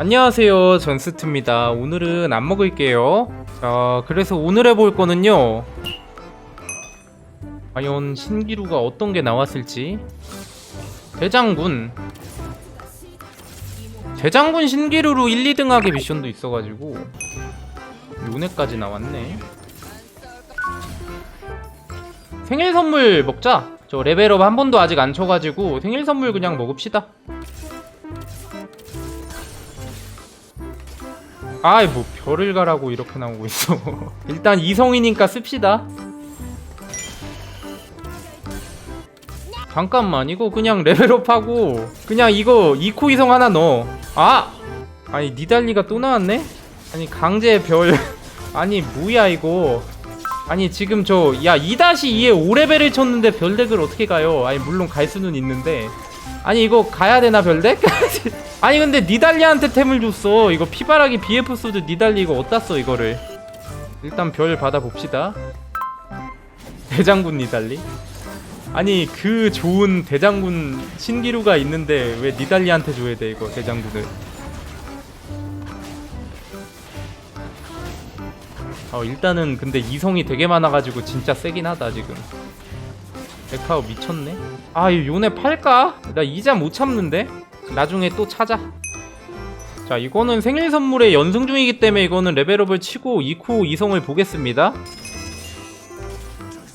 안녕하세요. 전스트입니다. 오늘은 안 먹을게요. 자 그래서 오늘 해볼 거는요. 과연 신기루가 어떤 게 나왔을지. 대장군. 대장군 신기루로 1, 2등 하게 미션도 있어가지고 요네까지 나왔네. 생일 선물 먹자. 저 레벨업 한 번도 아직 안 쳐가지고 생일 선물 그냥 먹읍시다 아이 뭐 별을 가라고 이렇게 나오고 있어. 일단 이성이니까 씁시다. 잠깐만 이거 그냥 레벨업하고 그냥 이거 이코 이성 하나 넣어. 아! 아니 니달리가 또 나왔네? 아니 강제 별. 아니 뭐야 이거. 아니 지금 저 야 2-2에 5레벨을 쳤는데 별덱을 어떻게 가요? 아니 물론 갈 수는 있는데 아니 이거 가야 되나 별덱? 아니 근데 니달리한테 템을 줬어. 이거 피바라기 BF 소드 니달리 이거 어디다 써 이거를? 일단 별 받아봅시다. 대장군 니달리? 아니 그 좋은 대장군 신기루가 있는데 왜 니달리한테 줘야 돼 이거 대장군을? 어 일단은 근데 이성이 되게 많아가지고 진짜 세긴 하다 지금 백파워 미쳤네. 아이 요네 팔까? 나 이자 못 참는데? 나중에 또 찾아. 자 이거는 생일 선물의 연승 중이기 때문에 이거는 레벨업을 치고 이코 이성을 보겠습니다.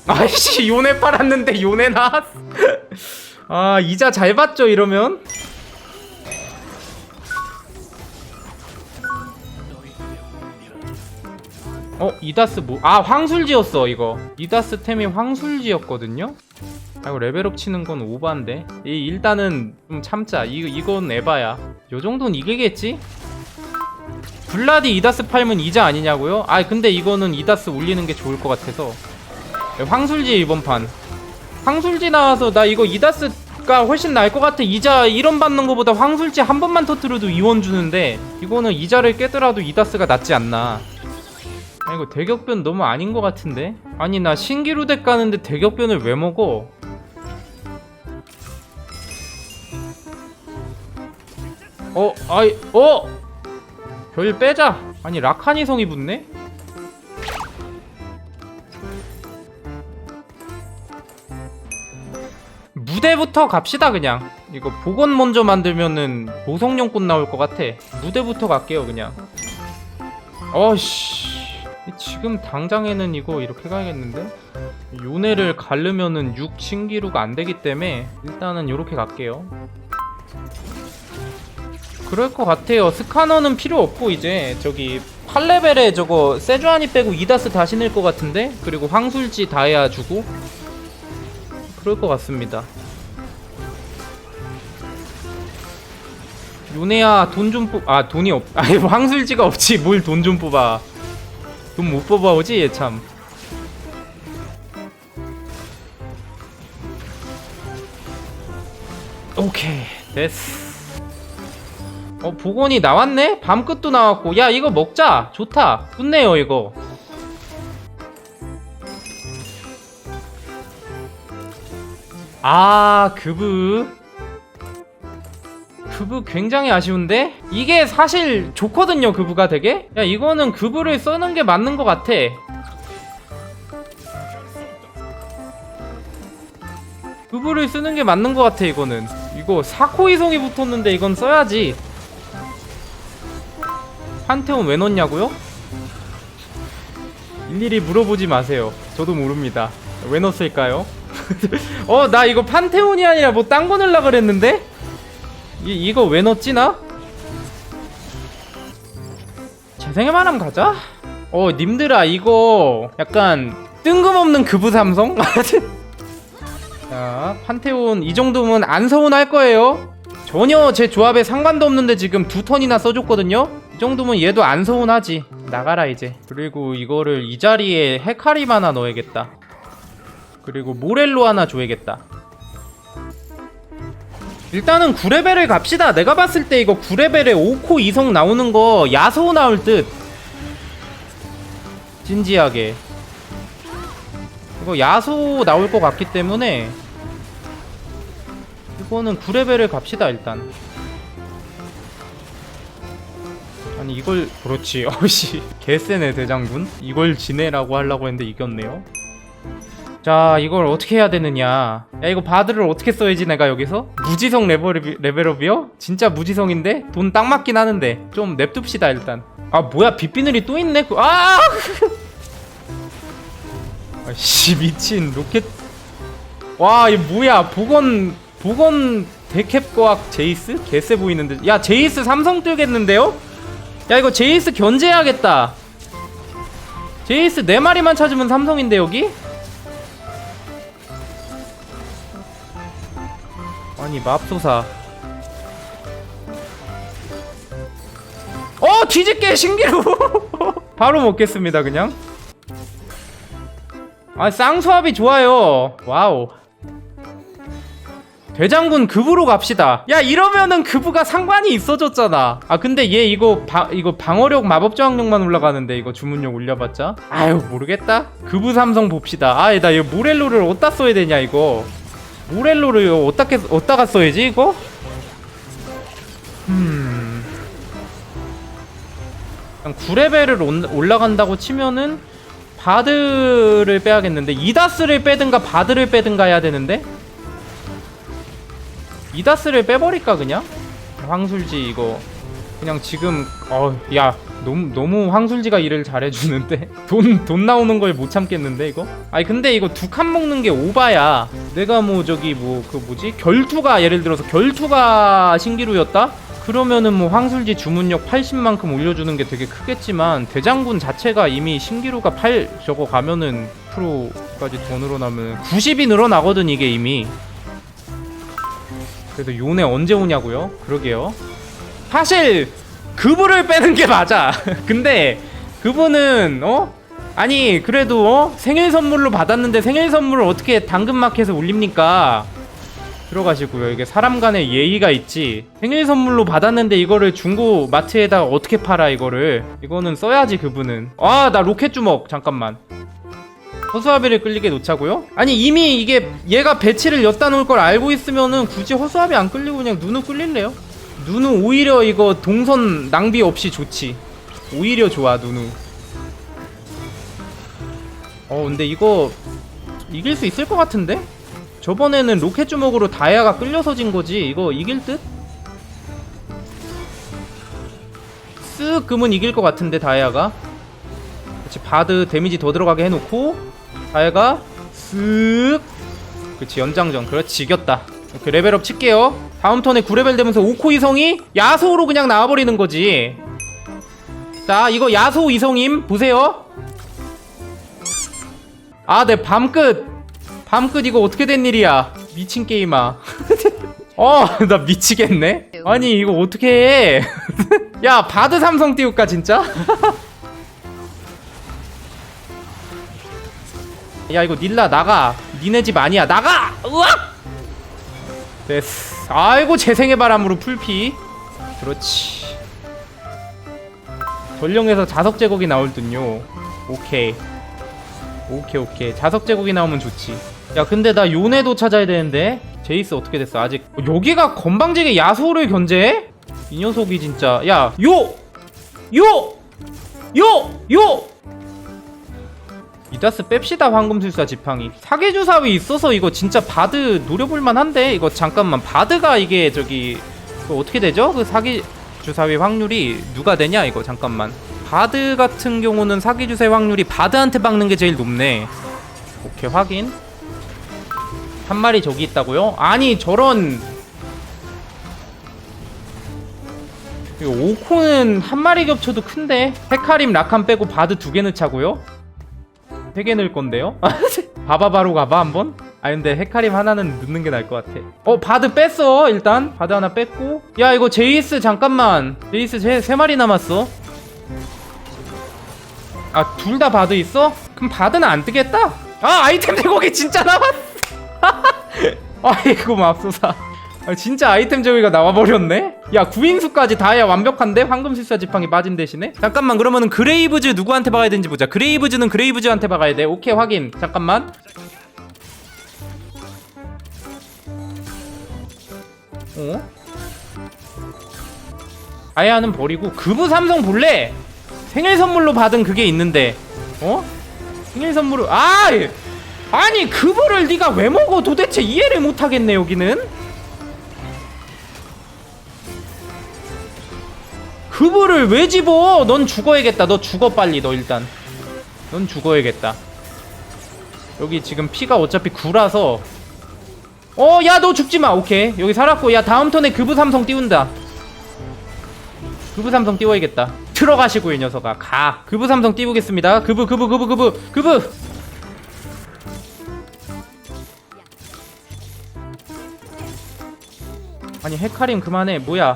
아이씨 요네 팔았는데 요네 나왔어. 아 이자 잘 받죠 이러면 어 이다스 뭐 아 황술지였어 이거. 이다스 템이 황술지였거든요? 아 이거 레벨업 치는 건 오바인데. 이 일단은 좀 참자. 이, 이건 에바야. 요 정도는 이기겠지? 블라디 이다스 팔면 이자 아니냐고요? 아 근데 이거는 이다스 올리는 게 좋을 것 같아서. 황술지 이번 판. 황술지 나와서 나 이거 이다스가 훨씬 나을 것 같아. 이자 1원 받는 거보다 황술지 한 번만 터트려도 2원 주는데 이거는 이자를 깨더라도 이다스가 낫지 않나 아 이거 대격변 너무 아닌 것 같은데? 아니 나 신기루 덱 가는데 대격변을 왜 먹어? 어, 아이, 어! 별 빼자! 아니 라카니 성이 붙네? 무대부터 갑시다 그냥 이거 복원 먼저 만들면은 보석용꽃 나올 것 같아 무대부터 갈게요 그냥 어씨 지금 당장에는 이거 이렇게 가야겠는데? 요네를 가르면은 6 신기루가 안 되기 때문에 일단은 이렇게 갈게요. 그럴 것 같아요. 스카너는 필요 없고 이제 저기 8레벨에 저거 세주아니 빼고 이다스 다시 낼것 같은데? 그리고 황술지 다해야 주고 그럴 것 같습니다. 요네야 돈 좀 뽑.. 아 돈이 없.. 아니 황술지가 없지. 뭘 돈 좀 뽑아 돈 못 뽑아오지 얘 참. 오케이 됐어. 어 복원이 나왔네? 밤끝도 나왔고 야 이거 먹자 좋다 좋네요 이거 아 그브 그브 굉장히 아쉬운데? 이게 사실 좋거든요 그브가 되게? 야 이거는 그브를 써는 게 맞는 것 같아 그브를 쓰는 게 맞는 것 같아 이거는 이거 사코이송이 붙었는데 이건 써야지 판테온 왜 넣냐고요? 일일이 물어보지 마세요 저도 모릅니다 왜 넣었을까요? 어 나 이거 판테온이 아니라 뭐 딴 거 넣으려 그랬는데? 이, 이거 왜 넣었지 나? 재생에만 하면 가자. 어 님들아 이거 약간 뜬금없는 그부 삼성? 자 판테온 이 정도면 안 서운할 거예요. 전혀 제 조합에 상관도 없는데 지금 두 턴이나 써줬거든요. 이 정도면 얘도 안 서운하지. 나가라 이제. 그리고 이거를 이 자리에 헤카림 하나 넣어야겠다. 그리고 모렐로 하나 줘야겠다 일단은 9레벨을 갑시다. 내가 봤을 때 이거 9레벨에 5코 이성 나오는 거 야소 나올 듯. 진지하게. 이거 야소 나올 것 같기 때문에 이거는 9레벨을 갑시다 일단. 아니 이걸 그렇지 어씨 개쎄네 대장군 이걸 지내라고 하려고 했는데 이겼네요 자 이걸 어떻게 해야 되느냐? 야 이거 바드를 어떻게 써야지 내가 여기서? 무지성 레벨, 레벨업이요? 진짜 무지성인데? 돈 딱 맞긴 하는데. 좀 냅둡시다 일단. 아 뭐야 빗비늘이 또 있네? 그- 아! 아씨 미친 로켓. 와이 뭐야? 보건 보건 데캡과학 제이스? 개쎄 보이는데. 야 제이스 삼성 뜨겠는데요? 야 이거 제이스 견제해야겠다. 제이스 네 마리만 찾으면 삼성인데 여기? 아니 맙소사. 어 뒤집게 신기루. 바로 먹겠습니다 그냥. 아 쌍수합이 좋아요. 와우. 대장군 급으로 갑시다. 야 이러면은 급부가 상관이 있어졌잖아. 아 근데 얘 이거 바, 이거 방어력 마법 저항력만 올라가는데 이거 주문력 올려봤자? 아유 모르겠다. 급부 삼성 봅시다. 아나 이거 모렐로를 어디다 써야 되냐 이거 모렐로를 어떻게 어디다가 써야지 이거? 음. 그냥 9레벨을 올라간다고 치면은 바드를 빼야겠는데 이다스를 빼든가 바드를 빼든가 해야 되는데? 이다스를 빼버릴까 그냥? 황술지 이거. 그냥 지금 어야 너무 너무 황술지가 일을 잘해주는데 돈 돈 나오는 걸 못 참겠는데 이거? 아니 근데 이거 두 칸 먹는 게 오바야 내가 뭐 저기 뭐 그 뭐지 결투가 예를 들어서 결투가 신기루였다? 그러면은 뭐 황술지 주문력 80만큼 올려주는 게 되게 크겠지만 대장군 자체가 이미 신기루가 8 저거 가면은 프로까지 더 늘어나면 90이 늘어나거든 이게 이미 그래도 요네 언제 오냐고요? 그러게요. 사실 그분을 빼는 게 맞아. 근데 그분은 어? 아니 그래도 어? 생일 선물로 받았는데 생일 선물을 어떻게 당근마켓에 올립니까? 들어가시고요. 이게 사람 간의 예의가 있지. 생일 선물로 받았는데 이거를 중고 마트에다가 어떻게 팔아 이거를? 이거는 써야지 그분은. 아 나 로켓 주먹 잠깐만. 허수아비를 끌리게 놓자고요? 아니 이미 이게 얘가 배치를 엿다 놓을 걸 알고 있으면은 굳이 허수아비 안 끌리고 그냥 누누 끌릴래요? 누누 오히려 이거 동선 낭비 없이 좋지. 오히려 좋아 누누. 어 근데 이거 이길 수 있을 것 같은데? 저번에는 로켓 주먹으로 다이아가 끌려서 진 거지. 이거 이길 듯? 쓱 금은 이길 것 같은데 다이아가? 그렇지 바드 데미지 더 들어가게 해놓고 다이아가 쓱! 그렇지 연장전. 그렇지 이겼다 이렇게 레벨업 칠게요. 다음 턴에 9레벨 되면서 오코 이성이 야소로 그냥 나와버리는 거지. 자 이거 야소 이성임 보세요. 아내 밤끝. 밤끝 이거 어떻게 된 일이야? 미친 게임아. 어 나 미치겠네. 아니 이거 어떻게 해야 바드 삼성 띄울까 진짜? 야 이거 닐라 나가. 니네 집 아니야. 나가! 으악 됐어 아이고 재생의 바람으로 풀피. 그렇지. 전령에서 자석 제국이 나올 듯요. 오케이. 오케이 오케이. 자석 제국이 나오면 좋지. 야 근데 나 요네도 찾아야 되는데? 제이스 어떻게 됐어? 아직 어, 여기가 건방지게 야수를 견제해? 이 녀석이 진짜. 야 요! 요! 요! 요! 이다스 뺍시다 황금술사 지팡이. 사계주사위 있어서 이거 진짜 바드 노려볼만 한데? 이거 잠깐만 바드가 이게 저기 그 어떻게 되죠? 그 사기주사위 확률이 누가 되냐 이거 잠깐만. 바드 같은 경우는 사기주사위 확률이 바드한테 박는 게 제일 높네. 오케이 확인. 한 마리 저기 있다고요? 아니 저런. 이거 오코는 한 마리 겹쳐도 큰데? 헤카림 라칸 빼고 바드 두 개 넣자고요? 세개 넣을 건데요? 바바바로 가봐 한번? 아 근데 헤카림 하나는 넣는 게 나을 것 같아. 어 바드 뺐어 일단. 바드 하나 뺐고. 야 이거 제이스 잠깐만. 제이스 세, 세 마리 남았어. 아 둘 다 바드 있어? 그럼 바드는 안 뜨겠다? 아 아이템 제공이 진짜 남았어. 아이고 맙소사 아, 진짜 아이템 제공이가 나와버렸네? 야 구인수까지 다해야 완벽한데? 황금실사 지팡이 빠진 대신에? 잠깐만 그러면은 그레이브즈 누구한테 박아야 되는지 보자 그레이브즈는 그레이브즈한테 박아야 돼 오케이 확인 잠깐만 어? 아야는 버리고 그부 삼성 볼래? 생일 선물로 받은 그게 있는데 어? 생일 선물로 아 아니 그부를 네가 왜 먹어 도대체 이해를 못하겠네 여기는 그부를 왜 집어? 넌 죽어야겠다. 너 죽어 빨리 너 일단. 넌 죽어야겠다. 여기 지금 피가 어차피 9라서. 어 야 너 죽지 마. 오케이. 여기 살았고. 야 다음 턴에 그부 삼성 띄운다. 그부 삼성 띄워야겠다. 들어가시고 이 녀석아. 가. 그부 삼성 띄우겠습니다. 그부 그부 그부 그부 그부 아니 헤카림 그만해. 뭐야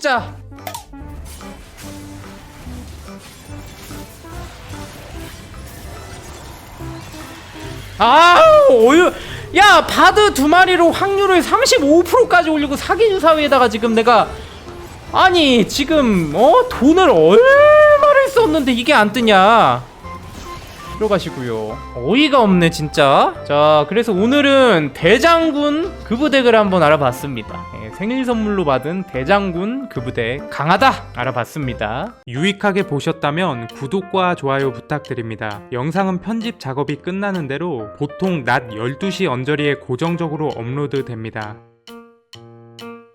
아 진짜 아 어유. 야 바드 두 마리로 확률을 35%까지 올리고 사기 주사위에다가 지금 내가 아니 지금 어? 돈을 얼마를 썼는데 이게 안 뜨냐 들어가시고요. 어이가 없네 진짜. 자 그래서 오늘은 대장군 그부덱을 한번 알아봤습니다. 예, 생일 선물로 받은 대장군 그부덱 강하다 알아봤습니다. 유익하게 보셨다면 구독과 좋아요 부탁드립니다. 영상은 편집 작업이 끝나는 대로 보통 낮 12시 언저리에 고정적으로 업로드 됩니다